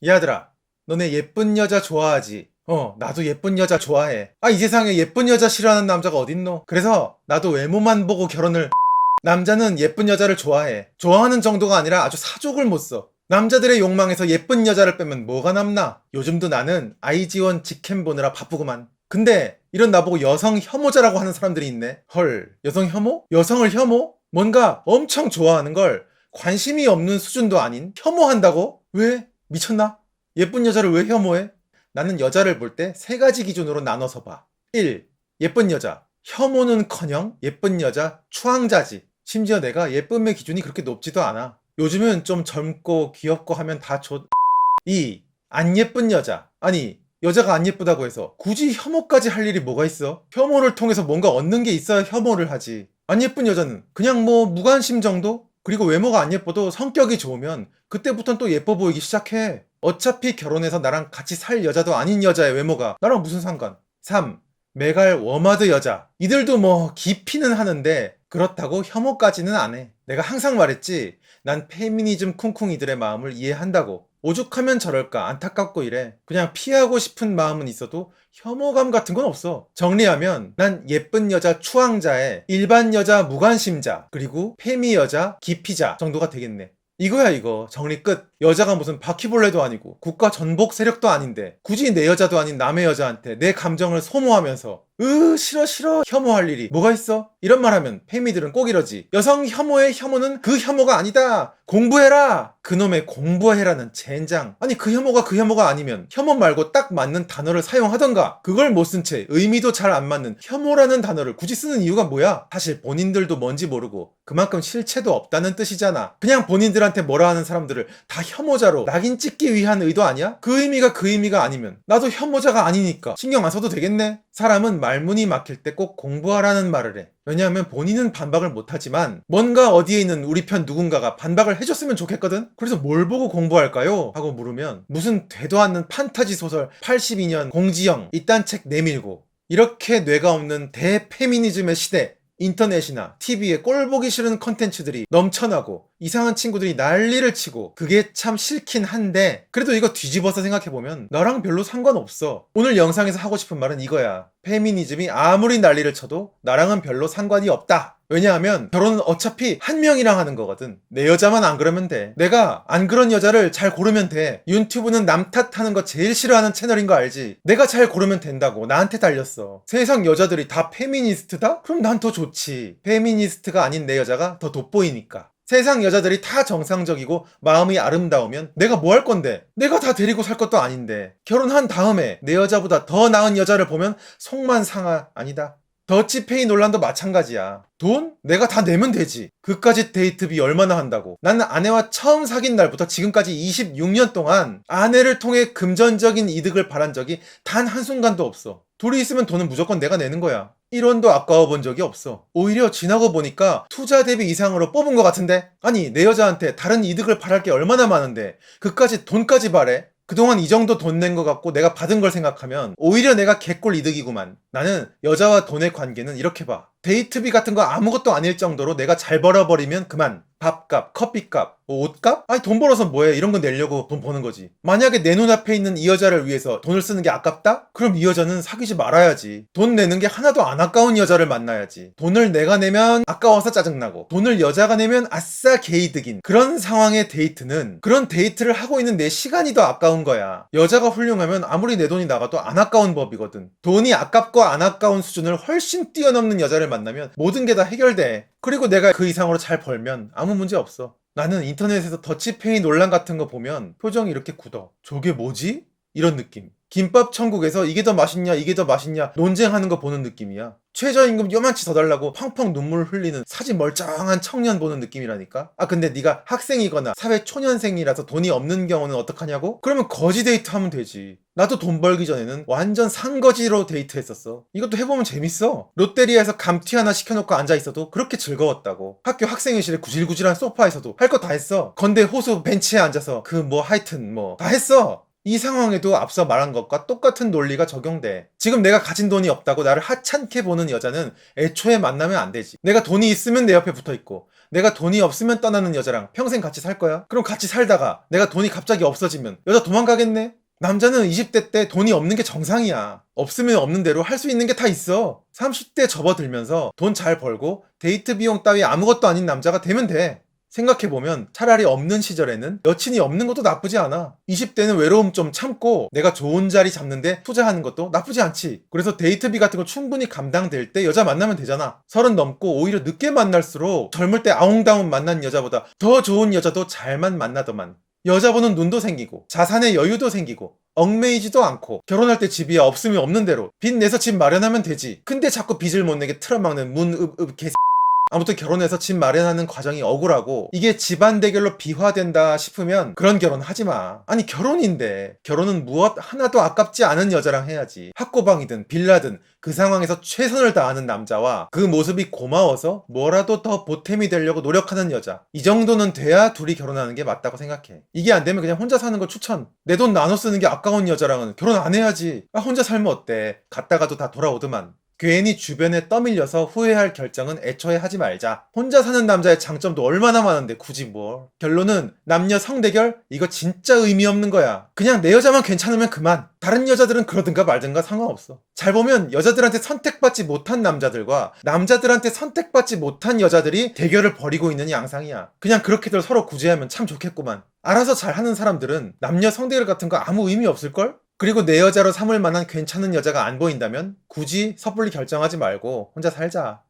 이 아들아, 너네 예쁜 여자 좋아하지? 어, 나도 예쁜 여자 좋아해. 아, 이 세상에 예쁜 여자 싫어하는 남자가 어딨노? 그래서 나도 외모만 보고 결혼을. 남자는 예쁜 여자를 좋아해. 좋아하는 정도가 아니라 아주 사족을 못 써. 남자들의 욕망에서 예쁜 여자를 빼면 뭐가 남나? 요즘도 나는 아이지원 직캠 보느라 바쁘구만. 근데 이런 나보고 여성 혐오자라고 하는 사람들이 있네. 헐, 여성 혐오? 여성을 혐오? 뭔가 엄청 좋아하는 걸 관심이 없는 수준도 아닌 혐오한다고? 왜? 미쳤나? 예쁜 여자를 왜 혐오해? 나는 여자를 볼 때 세 가지 기준으로 나눠서 봐. 1. 예쁜 여자. 혐오는 커녕 예쁜 여자 추앙자지. 심지어 내가 예쁨의 기준이 그렇게 높지도 않아. 요즘은 좀 젊고 귀엽고 하면 다 좋... 2. 안 예쁜 여자. 아니, 여자가 안 예쁘다고 해서 굳이 혐오까지 할 일이 뭐가 있어? 혐오를 통해서 뭔가 얻는 게 있어야 혐오를 하지. 안 예쁜 여자는 그냥 뭐 무관심 정도? 그리고 외모가 안 예뻐도 성격이 좋으면 그때부터는 또 예뻐 보이기 시작해. 어차피 결혼해서 나랑 같이 살 여자도 아닌 여자의 외모가 나랑 무슨 상관? 3. 메갈 워마드 여자. 이들도 뭐 깊이는 하는데 그렇다고 혐오까지는 안 해. 내가 항상 말했지. 난 페미니즘 쿵쿵이들의 마음을 이해한다고. 오죽하면 저럴까 안타깝고 이래. 그냥 피하고 싶은 마음은 있어도 혐오감 같은 건 없어. 정리하면 난 예쁜 여자 추앙자에 일반 여자 무관심자 그리고 페미 여자 기피자 정도가 되겠네. 이거야 이거 정리 끝 여자가 무슨 바퀴벌레도 아니고 국가 전복 세력도 아닌데 굳이 내 여자도 아닌 남의 여자한테 내 감정을 소모하면서 으 싫어 싫어. 혐오할 일이 뭐가 있어? 이런 말 하면 페미들은 꼭 이러지. 여성 혐오의 혐오는 그 혐오가 아니다. 공부해라. 그놈의 공부해라는 젠장. 아니 그 혐오가 그 혐오가 아니면 혐오 말고 딱 맞는 단어를 사용하던가. 그걸 못 쓴 채 의미도 잘 안 맞는 혐오라는 단어를 굳이 쓰는 이유가 뭐야? 사실 본인들도 뭔지 모르고 그만큼 실체도 없다는 뜻이잖아. 그냥 본인들한테 뭐라 하는 사람들을 다 혐오자로 낙인 찍기 위한 의도 아니야? 그 의미가 그 의미가 아니면 나도 혐오자가 아니니까 신경 안 써도 되겠네? 사람은 말 문이 막힐 때 꼭 공부하라는 말을 해 왜냐하면 본인은 반박을 못하지만 뭔가 어디에 있는 우리 편 누군가가 반박을 해줬으면 좋겠거든? 그래서 뭘 보고 공부할까요? 하고 물으면 무슨 되도 않는 판타지 소설 82년 공지영 이딴 책 내밀고 이렇게 뇌가 없는 대페미니즘의 시대 인터넷이나 TV에 꼴 보기 싫은 컨텐츠들이 넘쳐나고 이상한 친구들이 난리를 치고 그게 참 싫긴 한데 그래도 이거 뒤집어서 생각해보면 너랑 별로 상관없어. 오늘 영상에서 하고 싶은 말은 이거야. 페미니즘이 아무리 난리를 쳐도 나랑은 별로 상관이 없다 왜냐하면 결혼은 어차피 한 명이랑 하는 거거든. 내 여자만 안 그러면 돼. 내가 안 그런 여자를 잘 고르면 돼. 유튜브는 남 탓하는 거 제일 싫어하는 채널인 거 알지? 내가 잘 고르면 된다고. 나한테 달렸어. 세상 여자들이 다 페미니스트다? 그럼 난 더 좋지. 페미니스트가 아닌 내 여자가 더 돋보이니까. 세상 여자들이 다 정상적이고 마음이 아름다우면 내가 뭐 할 건데? 내가 다 데리고 살 것도 아닌데. 결혼한 다음에 내 여자보다 더 나은 여자를 보면 속만 상하 아니다. 더치페이 논란도 마찬가지야. 돈? 내가 다 내면 되지. 그까지 데이트비 얼마나 한다고. 나는 아내와 처음 사귄 날부터 지금까지 26년 동안 아내를 통해 금전적인 이득을 바란 적이 단 한순간도 없어. 둘이 있으면 돈은 무조건 내가 내는 거야. 1원도 아까워 본 적이 없어. 오히려 지나고 보니까 투자 대비 이상으로 뽑은 것 같은데? 아니, 내 여자한테 다른 이득을 바랄 게 얼마나 많은데, 그까지 돈까지 바래? 그동안 이 정도 돈 낸 것 같고 내가 받은 걸 생각하면 오히려 내가 개꿀 이득이구만. 나는 여자와 돈의 관계는 이렇게 봐. 데이트비 같은 거 아무것도 아닐 정도로 내가 잘 벌어버리면 그만. 밥값, 커피값, 뭐 옷값? 아니 돈 벌어서 뭐해 이런 거 내려고 돈 버는 거지 만약에 내 눈앞에 있는 이 여자를 위해서 돈을 쓰는 게 아깝다? 그럼 이 여자는 사귀지 말아야지 돈 내는 게 하나도 안 아까운 여자를 만나야지 돈을 내가 내면 아까워서 짜증나고 돈을 여자가 내면 아싸 개이득인 그런 상황의 데이트는 그런 데이트를 하고 있는 내 시간이 더 아까운 거야 여자가 훌륭하면 아무리 내 돈이 나가도 안 아까운 법이거든 돈이 아깝고 안 아까운 수준을 훨씬 뛰어넘는 여자를 만나면 모든 게 다 해결돼 그리고 내가 그 이상으로 잘 벌면 아무 문제 없어. 나는 인터넷에서 더치페이 논란 같은 거 보면 표정이 이렇게 굳어. 저게 뭐지? 이런 느낌. 김밥 천국에서 이게 더 맛있냐, 이게 더 맛있냐 논쟁하는 거 보는 느낌이야. 최저임금 요만치 더 달라고 펑펑 눈물 흘리는 사진 멀쩡한 청년 보는 느낌이라니까? 아, 근데 네가 학생이거나 사회 초년생이라서 돈이 없는 경우는 어떡하냐고? 그러면 거지 데이트 하면 되지. 나도 돈 벌기 전에는 완전 산거지로 데이트했었어. 이것도 해보면 재밌어. 롯데리아에서 감튀 하나 시켜놓고 앉아있어도 그렇게 즐거웠다고. 학교 학생회실에 구질구질한 소파에서도 할 거 다 했어. 건대 호수 벤치에 앉아서 그 뭐 하여튼 뭐 다 했어. 이 상황에도 앞서 말한 것과 똑같은 논리가 적용돼. 지금 내가 가진 돈이 없다고 나를 하찮게 보는 여자는 애초에 만나면 안 되지. 내가 돈이 있으면 내 옆에 붙어 있고, 내가 돈이 없으면 떠나는 여자랑 평생 같이 살 거야? 그럼 같이 살다가 내가 돈이 갑자기 없어지면 여자 도망가겠네? 남자는 20대 때 돈이 없는 게 정상이야. 없으면 없는 대로 할 수 있는 게 다 있어. 30대 접어들면서 돈 잘 벌고 데이트 비용 따위 아무것도 아닌 남자가 되면 돼. 생각해보면 차라리 없는 시절에는 여친이 없는 것도 나쁘지 않아. 20대는 외로움 좀 참고 내가 좋은 자리 잡는데 투자하는 것도 나쁘지 않지. 그래서 데이트비 같은 거 충분히 감당될 때 여자 만나면 되잖아. 서른 넘고 오히려 늦게 만날수록 젊을 때 아웅다웅 만난 여자보다 더 좋은 여자도 잘만 만나더만. 여자 보는 눈도 생기고 자산의 여유도 생기고 얽매이지도 않고 결혼할 때 집이야 없으면 없는 대로 빚 내서 집 마련하면 되지. 근데 자꾸 빚을 못 내게 틀어막는 문읍읍 개 아무튼 결혼해서 집 마련하는 과정이 억울하고 이게 집안 대결로 비화된다 싶으면 그런 결혼 하지 마. 아니 결혼인데 결혼은 무엇 하나도 아깝지 않은 여자랑 해야지. 학고방이든 빌라든 그 상황에서 최선을 다하는 남자와 그 모습이 고마워서 뭐라도 더 보탬이 되려고 노력하는 여자. 이 정도는 돼야 둘이 결혼하는 게 맞다고 생각해. 이게 안 되면 그냥 혼자 사는 거 추천. 내 돈 나눠 쓰는 게 아까운 여자랑은 결혼 안 해야지. 아, 혼자 살면 어때? 갔다가도 다 돌아오더만. 괜히 주변에 떠밀려서 후회할 결정은 애초에 하지 말자. 혼자 사는 남자의 장점도 얼마나 많은데 굳이 뭘. 결론은 남녀 성대결? 이거 진짜 의미 없는 거야. 그냥 내 여자만 괜찮으면 그만. 다른 여자들은 그러든가 말든가 상관없어. 잘 보면 여자들한테 선택받지 못한 남자들과 남자들한테 선택받지 못한 여자들이 대결을 벌이고 있는 양상이야. 그냥 그렇게들 서로 구제하면 참 좋겠구만. 알아서 잘 하는 사람들은 남녀 성대결 같은 거 아무 의미 없을걸? 그리고 내 여자로 삼을 만한 괜찮은 여자가 안 보인다면 굳이 섣불리 결정하지 말고 혼자 살자.